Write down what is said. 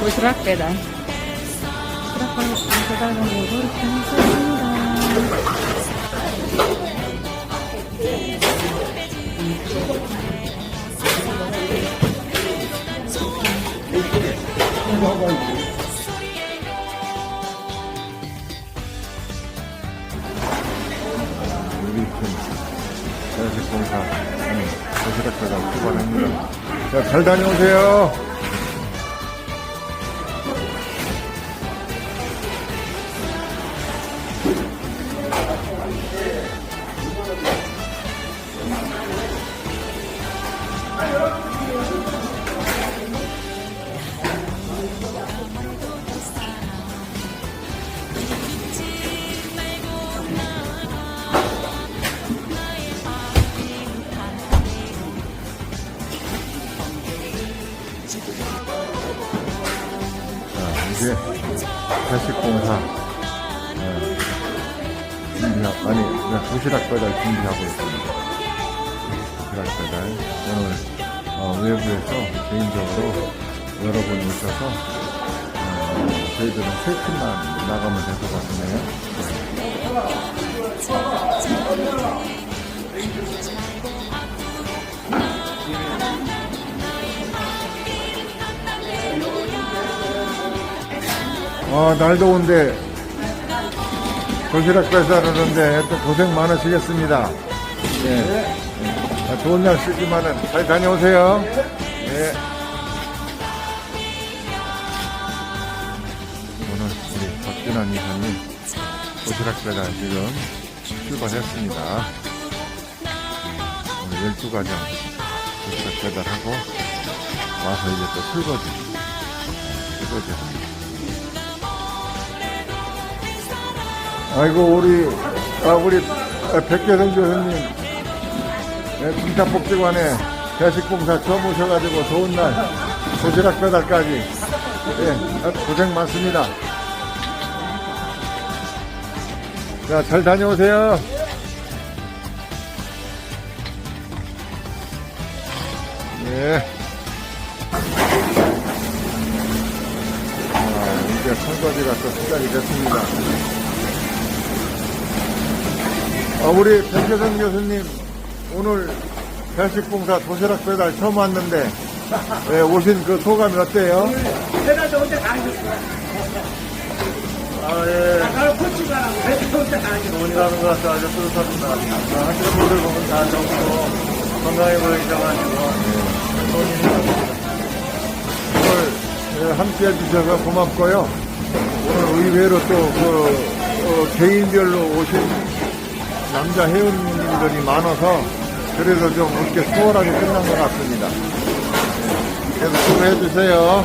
괜찮습니다. 우리 팀 자식공사 음, 도시락 배달 출발합니다. 자, 잘 다녀오세요. 이제 자식공사 네, 준비하, 아니 그냥 도시락 배달 준비하고 있습니다. 도시락 배달 오늘 어, 외부에서 개인적으로 여러분 오셔서 어, 저희들은 세 팀만 나가면 될 것 같네요. 아, 날 더운데 도시락 배달하는데 또 고생 많으시겠습니다. 예. 아, 좋은 날 쓰지만은 잘 다녀오세요. 예. 오늘 우리 박진환 이사님 도시락 배달 지금 출발했습니다. 오늘 12가정 도시락 배달하고 와서 이제 또 설거지, 설거지 합니다. 아이고 우리 아 우리 아, 백계성 교수님 네, 군사복지관에 대식봉사 처음 오셔가지고 좋은 날 도시락 배달까지 예, 아, 고생 많습니다. 자, 잘 다녀오세요. 예. 아, 이제 선거지가 또 시작이 됐습니다. 아, 우리 백혜선 교수님 오늘 대식봉사 도시락 배달 처음 왔는데 예, 오신 그 소감이 어때요? 배가 좋은데 가셨어요. 아, 예. 아까 코치가 배가 좋은데 가셨어요. 좋은 가는 것 같아 아주 뿌듯합니다. 아, 하시는 분들 보면 다 좋고 건강해 보이셔가지고 예, 좋은 일입니다. 오늘 예, 함께 해주셔서 고맙고요. 오늘 의외로 또 그, 어, 개인별로 오신 남자 회원님들이 많아서 그래서 좀 이렇게 수월하게 끝난 것 같습니다. 예, 계속 수고해 주세요.